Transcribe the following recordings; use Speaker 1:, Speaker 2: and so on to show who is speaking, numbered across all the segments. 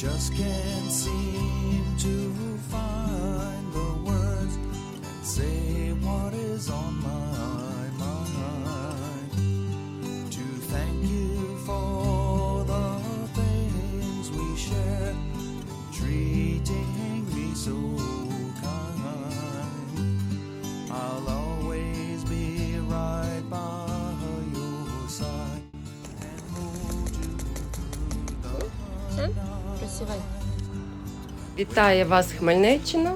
Speaker 1: Just can't seem to find
Speaker 2: Вітаю вас, Хмельниччина.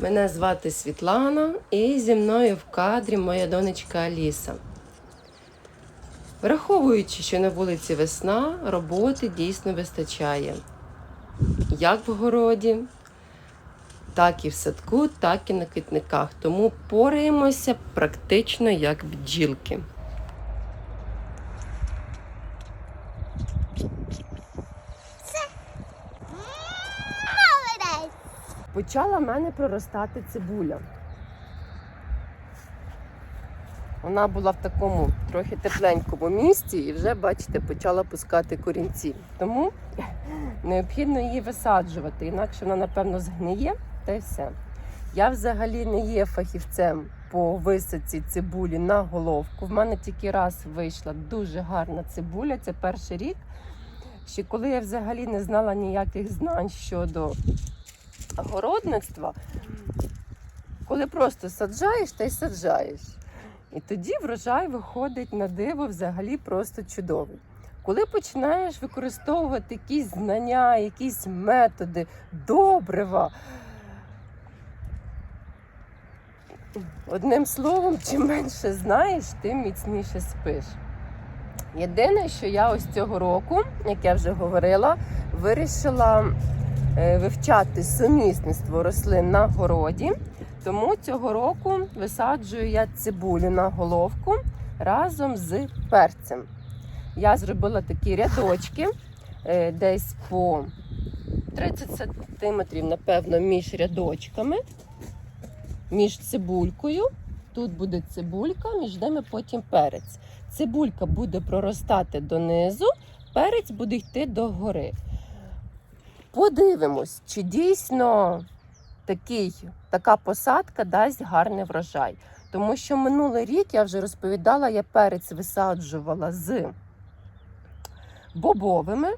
Speaker 2: Мене звати Світлана і зі мною в кадрі моя донечка Аліса. Враховуючи, що на вулиці весна, роботи дійсно вистачає. Як в городі, так і в садку, так і на квітниках. Тому пораємося практично як бджілки. Почала в мене проростати цибуля. Вона була в такому трохи тепленькому місці і вже, бачите, почала пускати корінці. Тому необхідно її висаджувати, інакше вона, напевно, згниє та й все. Я взагалі не є фахівцем по висадці цибулі на головку. В мене тільки раз вийшла дуже гарна цибуля. Це перший рік. Ще коли я взагалі не знала ніяких знань щодо городництва, коли просто саджаєш та й саджаєш. І тоді врожай виходить на диво взагалі просто чудовий. Коли починаєш використовувати якісь знання, якісь методи, добрива. Одним словом, чим менше знаєш, тим міцніше спиш. Єдине, що я ось цього року, як я вже говорила, вирішила вивчати сумісництво рослин на городі. Тому цього року висаджую я цибулю на головку разом з перцем. Я зробила такі рядочки е, десь по 30 сантиметрів, напевно, між рядочками, між цибулькою. Тут буде цибулька, між ними потім перець. Цибулька буде проростати донизу, перець буде йти догори. Подивимось, чи дійсно такий, така посадка дасть гарний врожай. Тому що минулий рік я вже розповідала, я перець висаджувала з бобовими,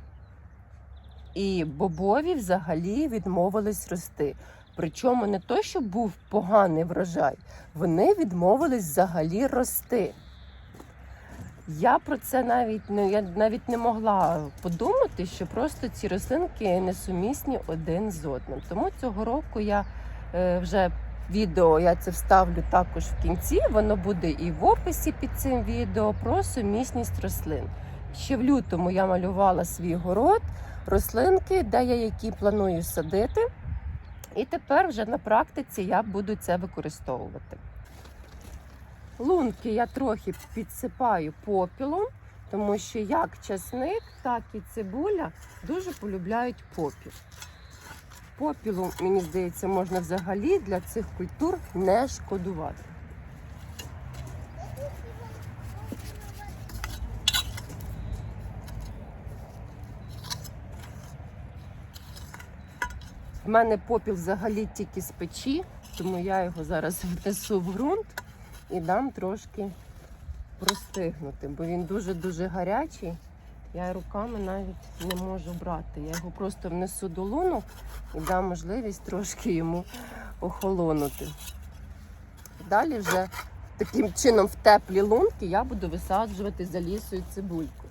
Speaker 2: і бобові взагалі відмовились рости. Причому не то, що був поганий врожай, вони відмовились взагалі рости. Я про це навіть ну, я навіть не могла подумати, що просто ці рослинки несумісні один з одним. Тому цього року я е, вже відео я це вставлю також в кінці. Воно буде і в описі під цим відео про сумісність рослин. Ще в лютому я малювала свій город, рослинки, де я які планую садити. І тепер вже на практиці я буду це використовувати. Лунки я трохи підсипаю попілом, тому що як часник, так і цибуля дуже полюбляють попіл. Попілу, мені здається, можна взагалі для цих культур не шкодувати. В мене попіл взагалі тільки з печі, тому я його зараз внесу в ґрунт і дам трошки простигнути, бо він дуже-дуже гарячий. Я руками навіть не можу брати. Я його просто внесу до луну і дам можливість трошки йому охолонути. Далі вже таким чином в теплі лунки я буду висаджувати за лісою цибульку.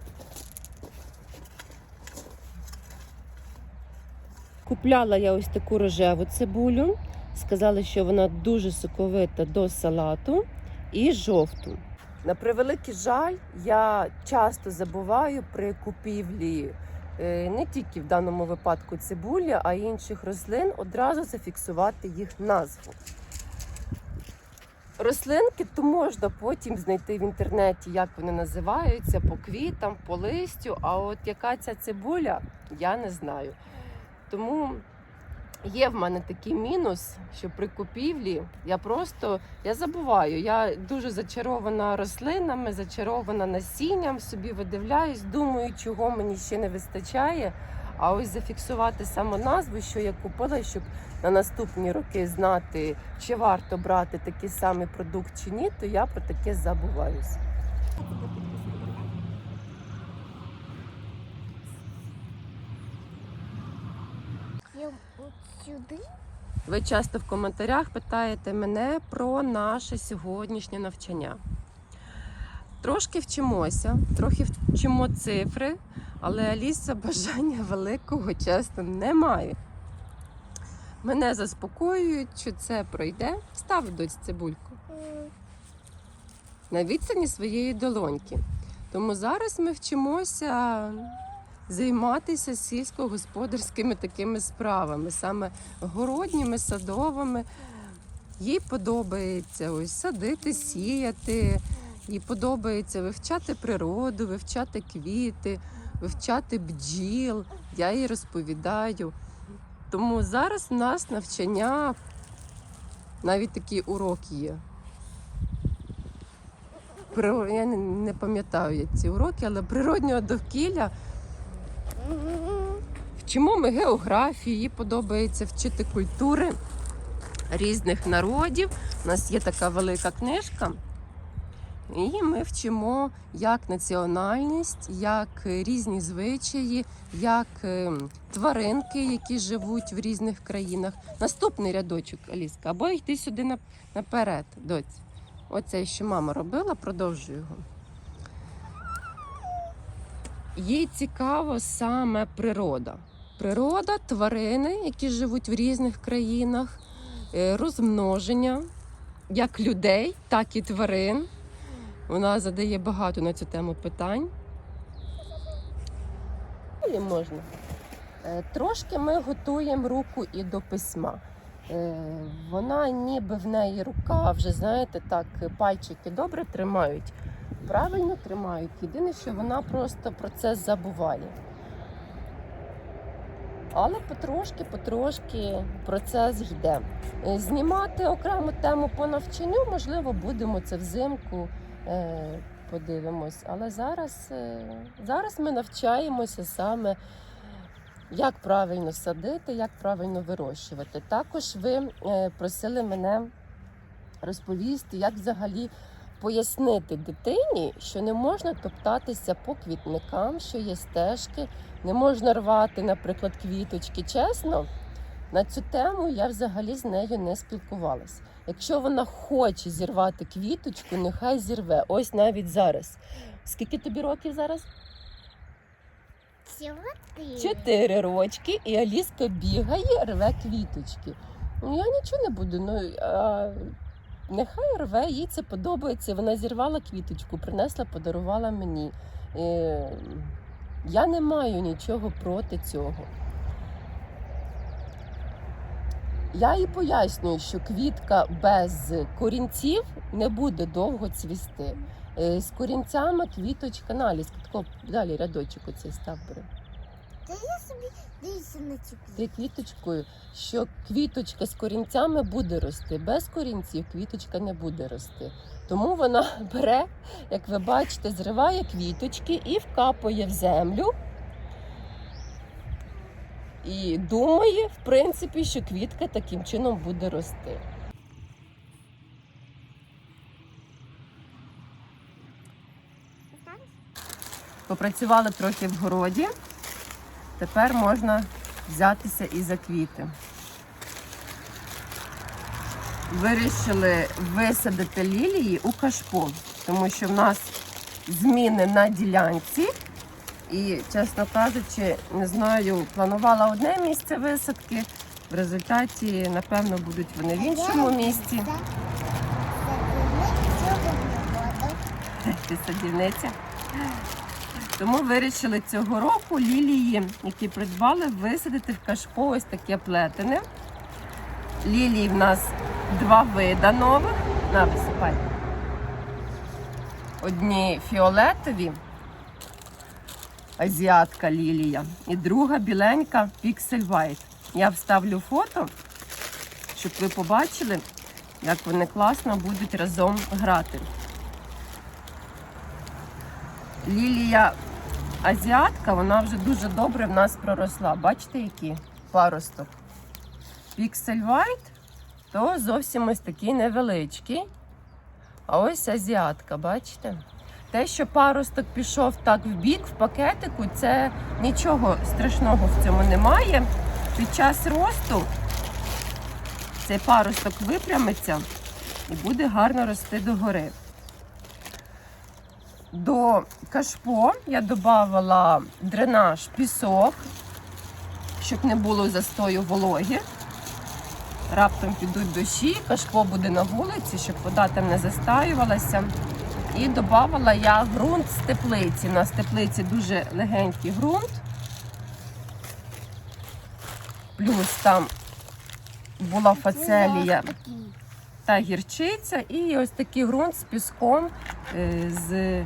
Speaker 2: Купляла я ось таку рожеву цибулю. Сказали, що вона дуже соковита до салату і жовту. На превеликий жаль, я часто забуваю при купівлі е, не тільки в даному випадку цибулі, а й інших рослин одразу зафіксувати їх назву. Рослинки то можна потім знайти в інтернеті, як вони називаються, по квітам, по листю. А от яка ця цибуля, я не знаю. Тому є в мене такий мінус, що при купівлі я просто я забуваю. Я дуже зачарована рослинами, зачарована насінням, собі видивляюсь, думаю, чого мені ще не вистачає. А ось зафіксувати саму назву, що я купила, щоб на наступні роки знати, чи варто брати такий самий продукт чи ні, то я про таке забуваюся.
Speaker 3: Я от сюди.
Speaker 2: Ви часто в коментарях питаєте мене про наше сьогоднішнє навчання. Трошки вчимося, трохи вчимо цифри, але Аліса бажання великого чесно не має. Мене заспокоюють, що це пройде. Став доць цибульку на відстані своєї долоньки. Тому зараз ми вчимося займатися сільськогосподарськими такими справами, саме городніми, садовими. Їй подобається ось садити, сіяти, їй подобається вивчати природу, вивчати квіти, вивчати бджіл. Я їй розповідаю. Тому зараз у нас навчання, навіть такий урок є. Я не, пам'ятаю ці уроки, але природнього довкілля Вчимо ми географію, їй подобається вчити культури різних народів. У нас є така велика книжка. І ми вчимо як національність, як різні звичаї, як ем, тваринки, які живуть в різних країнах. Наступний рядочок, Аліска, або йти сюди наперед, доць. Оце, що мама робила, продовжую його. Їй цікаво саме природа. Природа, тварини, які живуть в різних країнах, е, розмноження як людей, так і тварин. Вона задає багато на цю тему питань. Далі можна. Е, Трошки ми готуємо руку і до письма. Е, Вона ніби в неї рука, вже знаєте, так, пальчики добре тримають правильно тримають. Єдине, що вона просто про це забуває. Але потрошки, потрошки процес йде. Е, Знімати окрему тему по навчанню, можливо, будемо це взимку. е, Подивимось. Але зараз, е, зараз ми навчаємося саме, як правильно садити, як правильно вирощувати. Також ви просили мене розповісти, як взагалі пояснити дитині, що не можна топтатися по квітникам, що є стежки, не можна рвати, наприклад, квіточки. Чесно, на цю тему я взагалі з нею не спілкувалась. Якщо вона хоче зірвати квіточку, нехай зірве. Ось навіть зараз. Скільки тобі років зараз?
Speaker 3: Чотири.
Speaker 2: Чотири рочки, і Аліска бігає, рве квіточки. Ну я нічого не буду. Ну а, нехай рве, їй це подобається. Вона зірвала квіточку, принесла, подарувала мені. Е, я не маю нічого проти цього. Я їй пояснюю, що квітка без корінців не буде довго цвісти. Е, З корінцями квіточка. Тако далі рядочок оцей став бери.
Speaker 3: Та я собі дивлюся на цю
Speaker 2: Ти квіточкою, що квіточка з корінцями буде рости. Без корінців квіточка не буде рости. Тому вона бере, як ви бачите, зриває квіточки і вкапує в землю. І думає, в принципі, що квітка таким чином буде рости. Попрацювали трохи в городі. Тепер можна взятися і за квіти. Вирішили висадити лілії у кашпо, тому що в нас зміни на ділянці. І, чесно кажучи, не знаю, планувала одне місце висадки. В результаті, напевно, будуть вони в іншому місці. Ти садівниця. Тому вирішили цього року лілії, які придбали, висадити в кашпо ось таке плетене. Лілії в нас два вида нових. На, висипай. Одні фіолетові, азіатка лілія, і друга біленька Pixel White. Я вставлю фото, щоб ви побачили, як вони класно будуть разом грати. Лілія азіатка, вона вже дуже добре в нас проросла. Бачите, які паросток. Pixel White то зовсім ось такий невеличкий. А ось азіатка, бачите? Те, що паросток пішов так в бік, в пакетику, це нічого страшного в цьому немає. Під час росту цей паросток випрямиться і буде гарно рости догори. До кашпо я додавала дренаж, пісок, щоб не було застою вологи. Раптом підуть дощі, кашпо буде на вулиці, щоб вода там не застаювалася. І додавала я ґрунт з теплиці. У нас в теплиці дуже легенький ґрунт. Плюс там була фацелія та гірчиця, і ось такий ґрунт з піском, е, з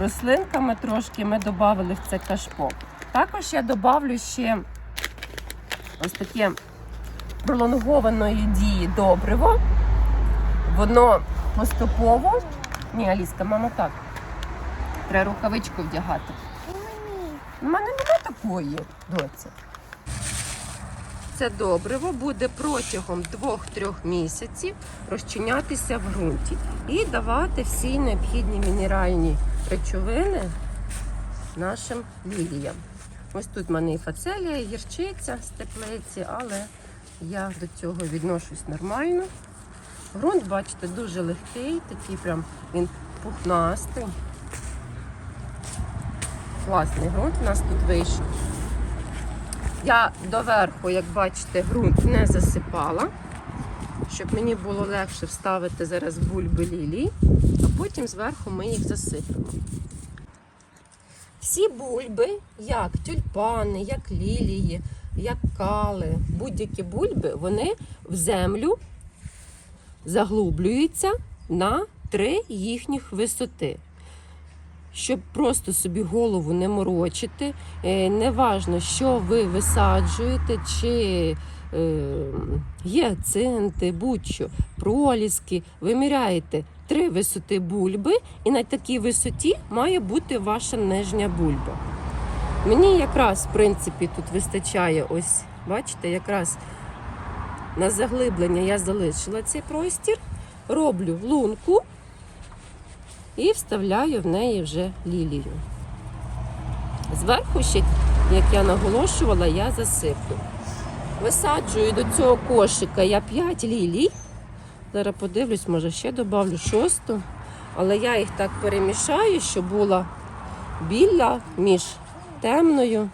Speaker 2: рослинками трошки ми додали в це кашпо. Також я додавлю ще ось таке пролонгованої дії добриво. Воно поступово. Ні, Аліска, мама так. Треба рукавичку вдягати. У мене немає такої доці. Це добриво буде протягом 2-3 місяців розчинятися в ґрунті і давати всі необхідні мінеральні речовини нашим ліліям. Ось тут в мене і фацелія, і гірчиця з теплиці, але я до цього відношусь нормально. Ґрунт, бачите, дуже легкий, такий прям він пухнастий. Класний ґрунт у нас тут вийшов. Я доверху, як бачите, ґрунт не засипала, щоб мені було легше вставити зараз бульби лілій, а потім зверху ми їх засипемо. Всі бульби, як тюльпани, як лілії, як кали, будь-які бульби, вони в землю заглублюються на три їхніх висоти щоб просто собі голову не морочити. Е, Неважно, що ви висаджуєте, чи гіацинти, будь-що, проліски. Виміряєте три висоти бульби, і на такій висоті має бути ваша нижня бульба. Мені якраз, в принципі, тут вистачає ось, бачите, якраз на заглиблення я залишила цей простір, роблю лунку і вставляю в неї вже лілію. Зверху ще, як я наголошувала, я засиплю. Висаджую до цього кошика я 5 лілій. Зараз подивлюсь, може ще додавлю шосту. Але я їх так перемішаю, щоб була біля між темною.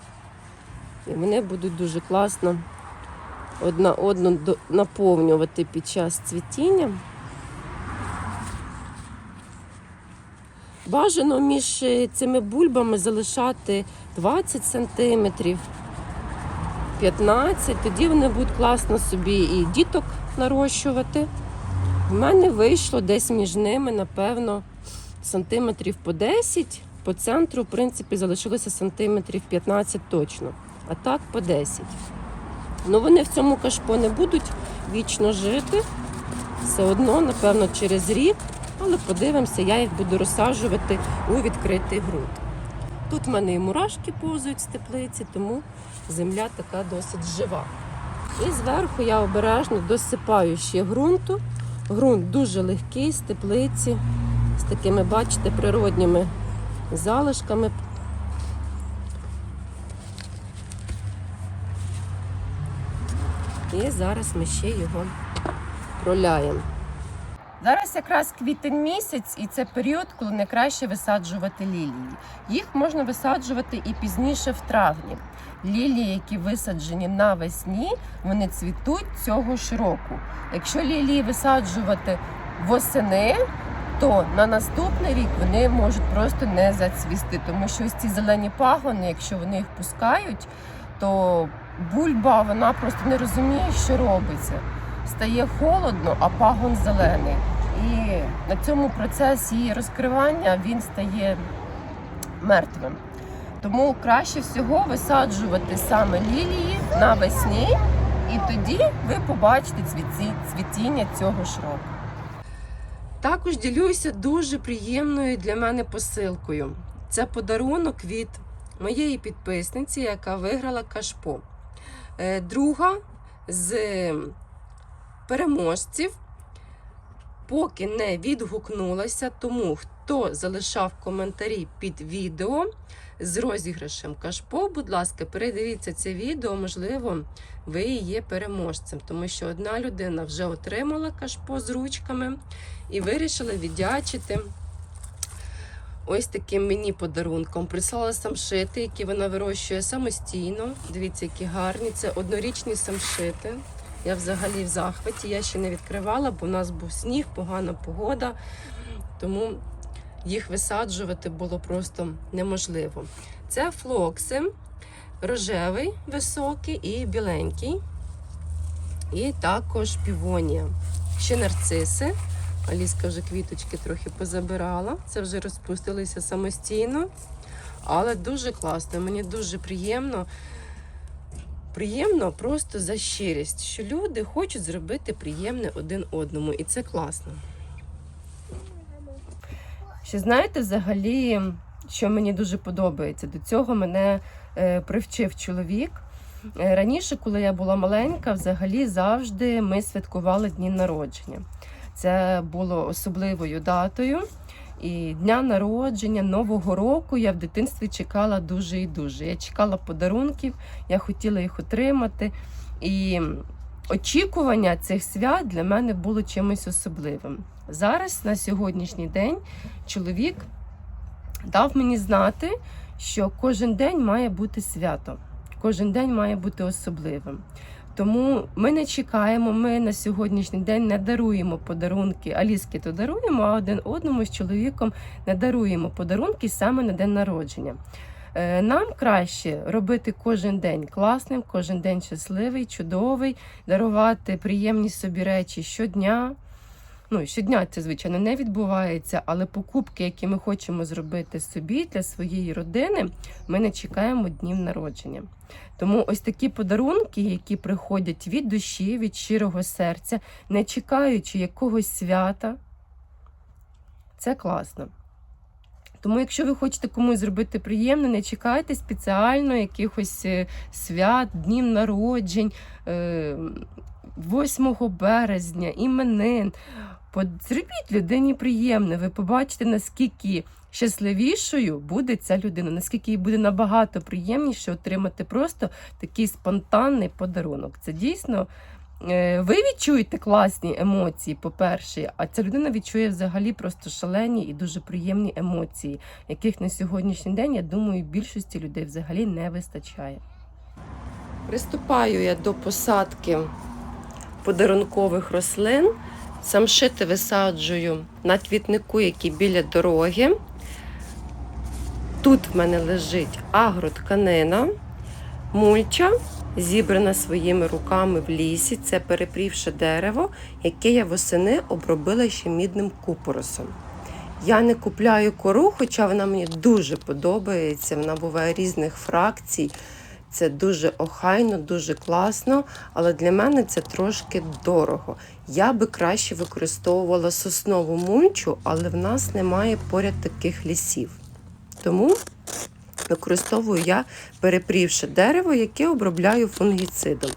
Speaker 2: І вони будуть дуже класно одна одну наповнювати під час цвітіння. Бажано між е, цими бульбами залишати 20 сантиметрів, 15, тоді вони будуть класно собі і діток нарощувати. В мене вийшло десь між ними, напевно, сантиметрів по 10. По центру, в принципі, залишилося сантиметрів 15 точно, а так по 10. Ну вони в цьому кашпо не будуть вічно жити. Все одно, напевно, через рік але подивимося, я їх буду розсаджувати у відкритий ґрунт. Тут в мене і мурашки повзають з теплиці, тому земля така досить жива. І зверху я обережно досипаю ще ґрунту. Ґрунт дуже легкий з теплиці, з такими, бачите, природніми залишками. І зараз ми ще його проляємо. Зараз якраз квітень місяць, і це період, коли найкраще висаджувати лілії. Їх можна висаджувати і пізніше в травні. Лілії, які висаджені навесні, вони цвітуть цього ж року. Якщо лілії висаджувати восени, то на наступний рік вони можуть просто не зацвісти, тому що ось ці зелені пагони, якщо вони їх пускають, то бульба вона просто не розуміє, що робиться стає холодно, а пагон зелений. І на цьому процесі її розкривання він стає мертвим. Тому краще всього висаджувати саме лілії навесні, і тоді ви побачите цвітіння цього ж року. Також ділюся дуже приємною для мене посилкою. Це подарунок від моєї підписниці, яка виграла кашпо. Е, Друга з переможців поки не відгукнулася, тому хто залишав коментарі під відео з розіграшем кашпо, будь ласка, передивіться це відео, можливо, ви і є переможцем, тому що одна людина вже отримала кашпо з ручками і вирішила віддячити ось таким мені подарунком. Прислала самшити, які вона вирощує самостійно. Дивіться, які гарні. Це однорічні самшити. Я взагалі в захваті. Я ще не відкривала, бо в нас був сніг, погана погода. Тому їх висаджувати було просто неможливо. Це флокси, рожевий, високий і біленький. І також півонія. Ще нарциси. Аліска вже квіточки трохи позабирала. Це вже розпустилися самостійно. Але дуже класно, мені дуже приємно. Приємно просто за щирість, що люди хочуть зробити приємне один одному, і це класно. Ще знаєте, взагалі, що мені дуже подобається? До цього мене е, привчив чоловік. Е, Раніше, коли я була маленька, взагалі завжди ми святкували дні народження. Це було особливою датою. І дня народження, Нового року я в дитинстві чекала дуже і дуже. Я чекала подарунків, я хотіла їх отримати. І очікування цих свят для мене було чимось особливим. Зараз, на сьогоднішній день, чоловік дав мені знати, що кожен день має бути свято, кожен день має бути особливим. Тому ми не чекаємо, ми на сьогоднішній день не даруємо подарунки. Аліски то даруємо, а один одному з чоловіком не даруємо подарунки саме на день народження. Е, Нам краще робити кожен день класним, кожен день щасливий, чудовий, дарувати приємні собі речі щодня. Ну, щодня це, звичайно, не відбувається, але покупки, які ми хочемо зробити собі для своєї родини, ми не чекаємо днів народження. Тому ось такі подарунки, які приходять від душі, від щирого серця, не чекаючи якогось свята, це класно. Тому, якщо ви хочете комусь зробити приємне, не чекайте спеціально якихось е, свят, днів народжень, е, 8 березня, іменин. Зробіть людині приємне. Ви побачите, наскільки щасливішою буде ця людина, наскільки їй буде набагато приємніше отримати просто такий спонтанний подарунок. Це дійсно. е, Ви відчуєте класні емоції, по-перше, а ця людина відчує взагалі просто шалені і дуже приємні емоції, яких на сьогоднішній день, я думаю, більшості людей взагалі не вистачає. Приступаю я до посадки подарункових рослин. Самшити висаджую на квітнику, який біля дороги. Тут в мене лежить агротканина, мульча, зібрана своїми руками в лісі. Це перепрівше дерево, яке я восени обробила ще мідним купоросом. Я не купляю кору, хоча вона мені дуже подобається. Вона буває різних фракцій. Це дуже охайно, дуже класно, але для мене це трошки дорого. Я би краще використовувала соснову мульчу, але в нас немає поряд таких лісів. Тому використовую я перепрівше дерево, яке обробляю фунгіцидом.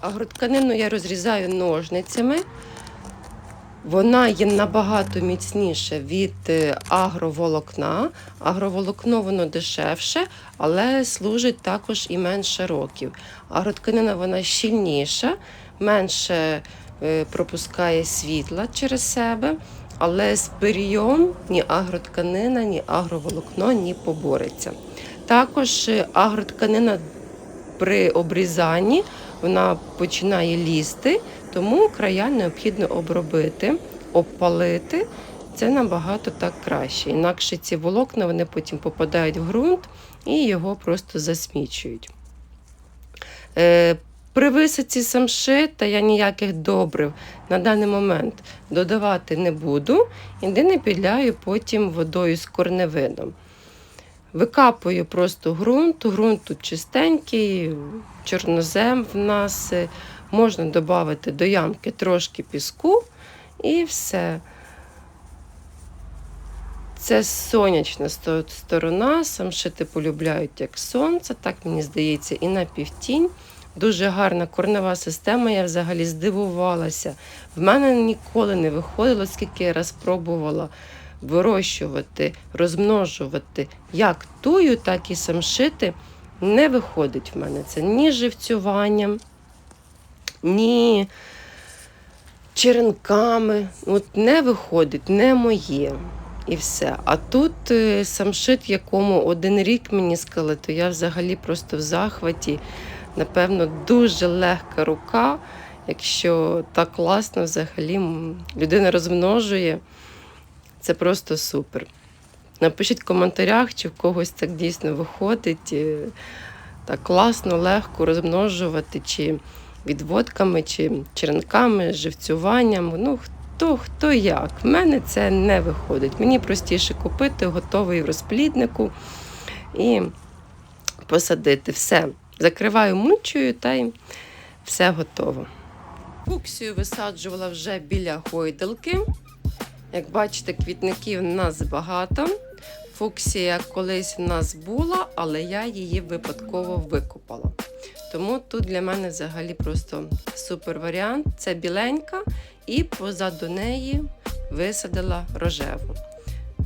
Speaker 2: Агротканину я розрізаю ножницями. Вона є набагато міцніша від е, агроволокна. Агроволокно воно дешевше, але служить також і менше років. Агротканина вона щільніша, менше е, пропускає світла через себе, але з перієм ні агротканина, ні агроволокно не побореться. Також е, агротканина при обрізанні вона починає лізти, тому края необхідно обробити, обпалити. Це набагато так краще. Інакше ці волокна вони потім попадають в ґрунт і його просто засмічують. Е, при висадці самшита я ніяких добрив на даний момент додавати не буду. Єдине підляю потім водою з корневином. Викапую просто ґрунт. Ґрунт тут чистенький, чорнозем в нас. е, Можна додати до ямки трошки піску і все. Це сонячна сто- сторона. Самшити полюбляють як сонце, так мені здається, і на півтінь. Дуже гарна корнева система. Я взагалі здивувалася. В мене ніколи не виходило, скільки я раз пробувала вирощувати, розмножувати як тую, так і самшити. Не виходить в мене це ні живцюванням, ні черенками. От не виходить, не моє. І все. А тут е, самшит, якому один рік мені сказали, то я взагалі просто в захваті. Напевно, дуже легка рука, якщо так класно взагалі людина розмножує. Це просто супер. Напишіть в коментарях, чи в когось так дійсно виходить. е, Так класно, легко розмножувати, чи відводками, чи черенками, живцюванням. Ну, хто, хто як. В мене це не виходить. Мені простіше купити готовий в розпліднику і посадити. Все. Закриваю мульчою та й все готово. Фуксію висаджувала вже біля гойдалки. Як бачите, квітників у нас багато. Фуксія колись в нас була, але я її випадково викопала. Тому тут для мене взагалі просто супер варіант. Це біленька, і позаду неї висадила рожеву.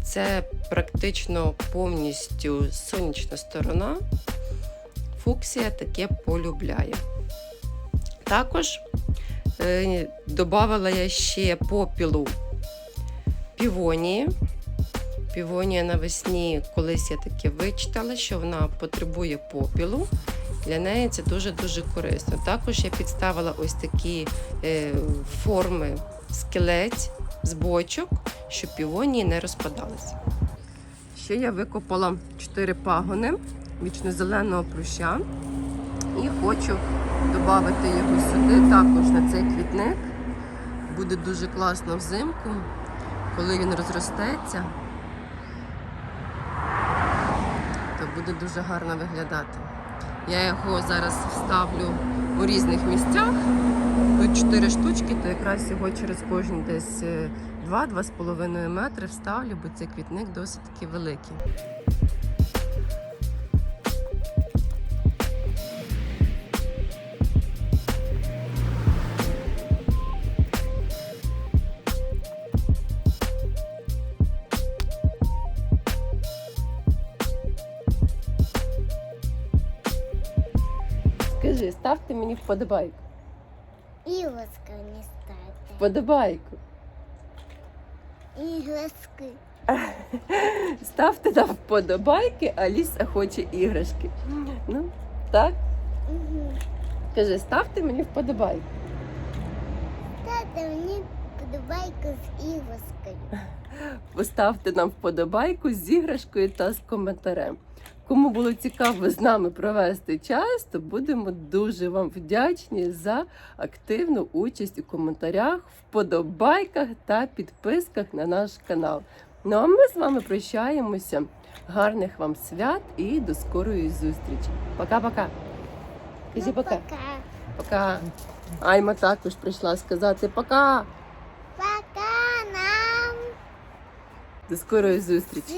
Speaker 2: Це практично повністю сонячна сторона. Фуксія таке полюбляє. Також е, додавала я ще попілу півонії. Півонія навесні колись я таке вичитала, що вона потребує попілу. Для неї це дуже-дуже корисно. Також я підставила ось такі е, форми скелець з бочок, щоб півонії не розпадалися. Ще я викопала 4 пагони вічно-зеленого плюща і хочу додати його сюди також на цей квітник. Буде дуже класно взимку, коли він розростеться, то буде дуже гарно виглядати. Я його зараз вставлю у різних місцях. Тут 4 штучки, то якраз його через кожні десь 2-2,5 метри вставлю, бо цей квітник досить таки великий. Вподобайку.
Speaker 3: Іграшка не ставте.
Speaker 2: Вподобайку.
Speaker 3: Іграшки.
Speaker 2: Ставте нам вподобайки, Аліса хоче іграшки. Ну, так?
Speaker 3: Угу.
Speaker 2: Кажи, ставте мені вподобайку.
Speaker 3: Тата, мені подобайку з іграшкою.
Speaker 2: Поставте нам вподобайку з іграшкою та з коментарем. Кому було цікаво з нами провести час, то будемо дуже вам вдячні за активну участь у коментарях, вподобайках та підписках на наш канал. Ну а ми з вами прощаємося. Гарних вам свят і до скорої зустрічі. Пока-пока. Кажи
Speaker 3: Ну,
Speaker 2: пока.
Speaker 3: Пока.
Speaker 2: Пока. Айма також прийшла сказати пока.
Speaker 3: Пока нам.
Speaker 2: До скорої зустрічі.